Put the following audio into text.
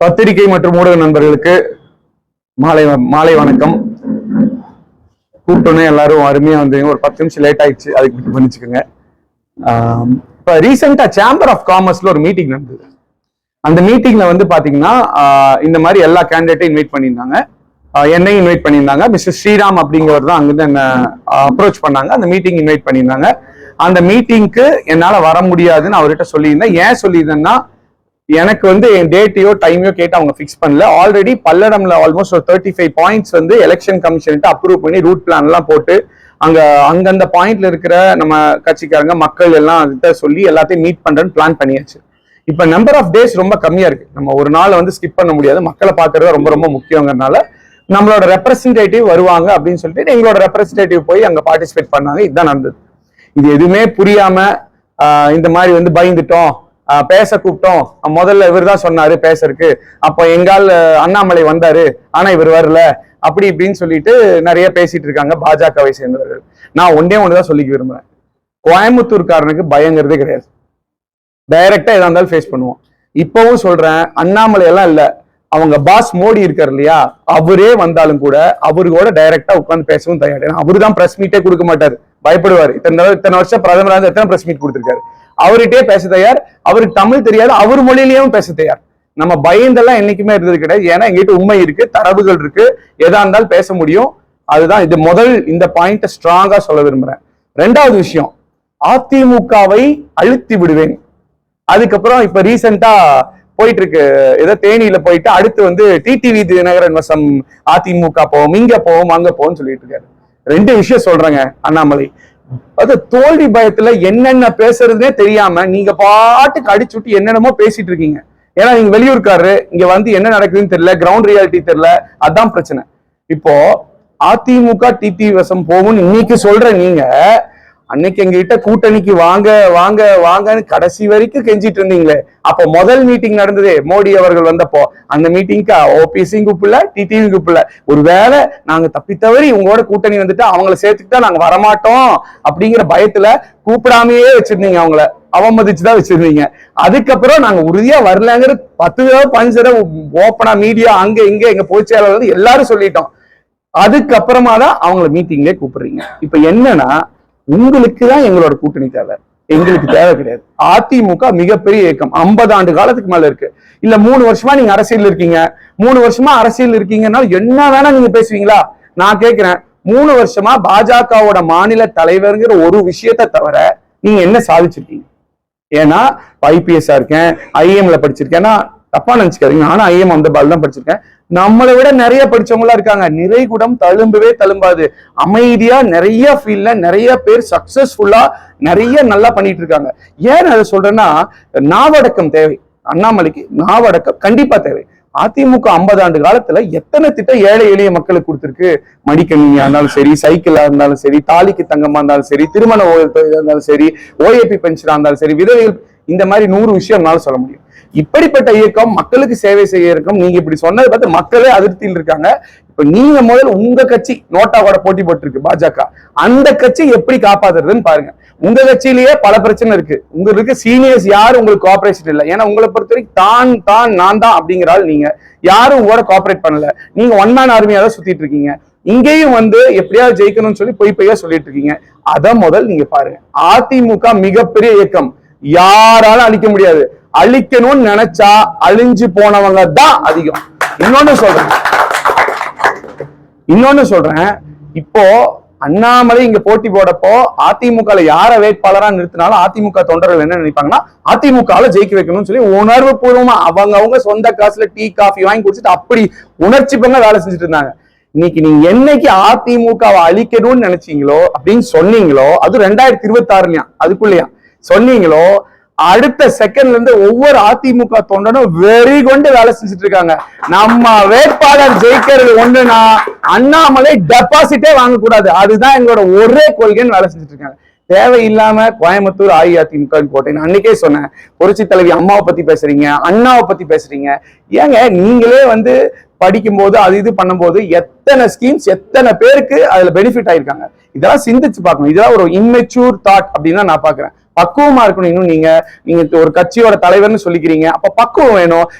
பத்திரிகை மற்றும் ஊடக நண்பர்களுக்கு மாலை மாலை வணக்கம். கூப்பிட்டோன்னே எல்லாரும் அருமையா வந்தீங்க ஒரு பத்து நிமிஷம் லேட் ஆயிடுச்சு. அதுக்கு மட்டும் பண்ணிச்சுக்கோங்க ஆம், இப்ப ரீசெண்டா சேம்பர் ஆஃப் காமர்ஸ்ல ஒரு மீட்டிங் நடந்தது. அந்த மீட்டிங்ல வந்து பாத்தீங்கன்னா இந்த மாதிரி எல்லா கேண்டிடேட்டையும் இன்வைட் பண்ணியிருந்தாங்க. என்னையும் இன்வைட் பண்ணியிருந்தாங்க. மிஸ்டர் ஸ்ரீராம் அப்படிங்கிறவர் தான் அங்கிருந்து என்ன அப்ரோச் பண்ணாங்க. அந்த மீட்டிங் இன்வைட் பண்ணியிருந்தாங்க. அந்த மீட்டிங்க்கு என்னால வர முடியாதுன்னு அவர்கிட்ட சொல்லியிருந்தேன். ஏன் சொல்லியிருந்தேன்னா எனக்கு வந்து என் டேட்டையோ டைமையோ கேட்டு அவங்க ஃபிக்ஸ் பண்ணல. ஆல்ரெடி பல்லடம்ல ஆல்மோஸ்ட் ஒரு தேர்ட்டி ஃபைவ் பாயிண்ட்ஸ் வந்து எலெக்ஷன் கமிஷன்ட்டு அப்ரூவ் பண்ணி ரூட் பிளான்லாம் போட்டு அங்க அந்தந்த பாயிண்ட்ல இருக்கிற நம்ம கட்சிக்காரங்க மக்கள் எல்லாம் கிட்ட சொல்லி எல்லாத்தையும் மீட் பண்றேன்னு பிளான் பண்ணியாச்சு. இப்ப நம்பர் ஆஃப் டேஸ் ரொம்ப கம்மியா இருக்கு. நம்ம ஒரு நாள் வந்து ஸ்கிப் பண்ண முடியாது. மக்களை பார்க்கறது ரொம்ப ரொம்ப முக்கியங்கிறனால நம்மளோட ரெப்ரசன்டேட்டிவ் வருவாங்க அப்படின்னு சொல்லிட்டு எங்களோட ரெப்ரசன்டேட்டிவ் போய் அங்க பார்ட்டிசிபேட் பண்ணாங்க. இதுதான் நடந்தது. இது எதுவுமே புரியாம இந்த மாதிரி வந்து பயந்துட்டோம். பேச கூப்பிட்டோம். முதல்ல இவர் தான் சொன்னாரு பேசறதுக்கு. அப்போ எங்கால் அண்ணாமலை வந்தாரு. ஆனா இவர் வரல. அப்படி இப்படின்னு சொல்லிட்டு நிறைய பேசிட்டு இருக்காங்க பாஜகவை சேர்ந்தவர்கள். நான் ஒன்றே ஒண்ணுதான் சொல்லிக்க விரும்புறேன். கோயம்புத்தூர்காரனுக்கு பயங்கிறதே கிடையாது. டைரக்டா எதா இருந்தாலும் ஃபேஸ் பண்ணுவோம். இப்பவும் சொல்றேன் அண்ணாமலை எல்லாம் இல்லை. அவங்க பாஸ் மோடி இருக்கார் இல்லையா? அவரே வந்தாலும் கூட அவரு கூட டைரக்டா உட்காந்து பேசவும் தயார். ஏன்னா அவரு தான் பிரஸ் மீட்டே கொடுக்க மாட்டாரு. பயப்படுவார். இத்தனை இத்தனை வருஷம் பிரதமராக எத்தனை பிரஸ் மீட் கொடுத்துருக்காரு? அவர்கிட்டயே பேச தயார். அவருக்கு தமிழ் தெரியாது. அவர் மொழியிலயும் பேச தயார். நம்ம பயந்தெல்லாம் என்னைக்குமே இருந்தது கிடையாது. ஏன்னா எங்கிட்ட உண்மை இருக்கு தரவுகள் இருக்கு. எதா இருந்தாலும் பேச முடியும். அதுதான் இது முதல் இந்த பாயிண்ட ஸ்ட்ராங்கா சொல்ல விரும்புறேன். ரெண்டாவது விஷயம் அதிமுகவை அழுத்தி விடுவேன். அதுக்கப்புறம் இப்ப ரீசெண்டா போயிட்டு இருக்கு ஏதோ தேனியில போயிட்டு அடுத்து வந்து டிடிவி தினகரன் வசம் அதிமுக போவோம் இங்க போவோம் அங்க போவோம் சொல்லிட்டு இருக்காரு. ரெண்டு விஷயம் சொல்றேங்க அண்ணாமலை. அது தோல்வி பயத்துல என்னென்ன பேசுறதுனே தெரியாம நீங்க பாட்டுக்கு அடிச்சு விட்டு என்னென்னமோ பேசிட்டு இருக்கீங்க. ஏன்னா நீங்க வெளியூர்காரரு இங்க வந்து என்ன நடக்குதுன்னு தெரியல கிரவுண்ட் ரியாலிட்டி தெரியல அதான் பிரச்சனை. இப்போ அதிமுக டிடி வசம் போகும்னு இன்னைக்கு சொல்ற நீங்க அன்னைக்கு எங்ககிட்ட கூட்டணிக்கு வாங்க வாங்க வாங்கன்னு கடைசி வரைக்கும் கெஞ்சிட்டு இருந்தீங்களே. அப்போ முதல் மீட்டிங் நடந்ததே மோடி அவர்கள் வந்தப்போ. அந்த மீட்டிங்க்கு ஓபிசியும் கூப்பிடல டிடியும் கூப்பிடல. ஒருவேளை நாங்க தப்பித்தவரி உங்களோட கூட்டணி வந்துட்டு அவங்கள சேர்த்துக்கிட்டா நாங்க வரமாட்டோம் அப்படிங்கிற பயத்துல கூப்பிடாமையே வச்சிருந்தீங்க அவங்கள. அவமதிச்சு தான் வச்சிருந்தீங்க. அதுக்கப்புறம் நாங்க உறுதியா வரலங்கிற பத்து தடவை பஞ்சு தடவை ஓப்பனா மீடியா அங்க இங்க எங்க பொதுச்செயலாளர் எல்லாரும் சொல்லிட்டோம். அதுக்கப்புறமா தான் அவங்கள மீட்டிங்லேயே கூப்பிடுறீங்க. இப்ப என்னன்னா உங்களுக்கு தான் எங்களோட கூட்டணி தேவை. எங்களுக்கு தேவை கிடையாது. அதிமுக மிகப்பெரிய இயக்கம். 50 ஆண்டு காலத்துக்கு மேல இருக்கு. இல்ல மூணு வருஷமா நீங்க அரசியல் இருக்கீங்க. மூணு வருஷமா அரசியல் இருக்கீங்கன்னா என்ன வேணா நீங்க பேசுவீங்களா? நான் கேக்குறேன். மூணு வருஷமா பாஜகவோட மாநில தலைவருங்கிற ஒரு விஷயத்த தவிர நீங்க என்ன சாதிச்சிருக்கீங்க? ஏன்னா ஐபிஎஸ்ஆ இருக்கேன் ஐஎம்ல படிச்சிருக்கேன். ஏன்னா தப்பா நினைச்சுக்காதீங்க. நானும் ஐஎம் அந்த பால் தான் படிச்சிருக்கேன். நம்மளை விட நிறைய படிச்சவங்களா இருக்காங்க. நிறைகுடம் தழும்பவே தழும்பாது. அமைதியா நிறைய ஃபீல்ட்ல நிறைய பேர் சக்சஸ்ஃபுல்லா நிறைய நல்லா பண்ணிட்டு இருக்காங்க. ஏன் அதை சொல்றேன்னா நாவடக்கம் தேவை. அண்ணாமலைக்கு நாவடக்கம் கண்டிப்பா தேவை. அதிமுக 50 ஆண்டு காலத்துல எத்தனை திட்டம் ஏழை எளிய மக்களுக்கு கொடுத்துருக்கு? மடிக்கணினியா இருந்தாலும் சரி சைக்கிளா இருந்தாலும் சரி தாலிக்கு தங்கமா இருந்தாலும் சரி திருமண ஓய்வு இருந்தாலும் சரி ஓஏபி பென்ஷனா இருந்தாலும் சரி விதவைகள் இந்த மாதிரி நூறு விஷயம்னால சொல்ல முடியும். இப்படிப்பட்ட இயக்கம் மக்களுக்கு சேவை செய்ய இயக்கம் நீங்க இப்படி சொன்னதை பார்த்து மக்களே அதிருப்தியில் இருக்காங்க. இப்ப நீங்க முதல்ல உங்க கட்சி நோட்டாவோட போட்டி போட்டிருக்கு பாஜக. அந்த கட்சி எப்படி காப்பாத்துறதுன்னு பாருங்க. உங்க கட்சியிலேயே பல பிரச்சனை இருக்கு. உங்களுக்கு சீனியர்ஸ் யாரும் உங்களுக்கு கோஆபரேஷன் இல்லை. ஏன்னா உங்களை பொறுத்த வரைக்கும் தான் தான் நான் தான் அப்படிங்கிற ஆள் நீங்க. யாரும் உங்களோட கோஆபரேட் பண்ணல. நீங்க ஒன் மேன் ஆர்மியா தான் சுத்திட்டு இருக்கீங்க. இங்கேயும் வந்து எப்படியாவது ஜெயிக்கணும்னு சொல்லி பொய் பொய்யா சொல்லிட்டு இருக்கீங்க. அதை முதல் நீங்க பாருங்க. அதிமுக மிகப்பெரிய இயக்கம். யாராலும் அழிக்க முடியாது. அழிக்கணும்னு நினைச்சா அழிஞ்சு போனவங்க தான் அதிகம். இன்னொன்னு சொல்றேன். இன்னொன்னு சொல்றேன். இப்போ அண்ணாமலை இங்க போட்டி போடப்போ அதிமுக யார வேட்பாளரா நிறுத்தினாலும் அதிமுக தொண்டர்கள் என்ன நினைப்பாங்கன்னா அதிமுக ஜெயிக்க வைக்கணும்னு சொல்லி உணர்வு பூர்வமா அவங்க அவங்க சொந்த காசுல டீ காஃபி வாங்கி குடிச்சிட்டு அப்படி உணர்ச்சி பங்க வேலை செஞ்சுட்டு இருந்தாங்க. இன்னைக்கு நீங்க என்னைக்கு அதிமுகவை அழிக்கணும்னு நினைச்சீங்களோ அப்படின்னு சொன்னீங்களோ அது ரெண்டாயிரத்தி இருபத்தி ஆறுலயா அதுக்குள்ளயா? சொன்னீங்களோ அடுத்த செகண்ட்ல இருந்து ஒவ்வொரு அதிமுக தொண்டனும் வெறி கொண்டு வேலை செஞ்சுட்டு இருக்காங்க நம்ம வேட்பாளர் ஜெயிக்கிறது ஒண்ணுனா அண்ணாமலை டெபாசிட்டே வாங்கக்கூடாது. அதுதான் எங்களோட ஒரே கொள்கைன்னு வேலை செஞ்சுட்டு இருக்காங்க தேவையில்லாம கோயம்புத்தூர் அஇஅதிமுக கோட்டைன்னு அன்னைக்கே சொன்னேன் புரட்சி தலைவி அம்மாவை பத்தி பேசுறீங்க அண்ணாவை பத்தி பேசுறீங்க. ஏங்க நீங்களே வந்து படிக்கும்போது அது இது பண்ணும்போது எத்தனை ஸ்கீம்ஸ் எத்தனை பேருக்கு அதுல பெனிஃபிட் ஆயிருக்காங்க? இதெல்லாம் சிந்திச்சு பார்க்கணும். இதெல்லாம் ஒரு இம்மெச்சூர் தாட் அப்படின்னு தான் நான் பாக்குறேன் பக்குவமா இருக்கணும். இன்னும் நீங்க நீங்க ஒரு கட்சியோட தலைவர்னு சொல்லிக்கிறீங்க. அப்ப பக்குவம் வேணும்.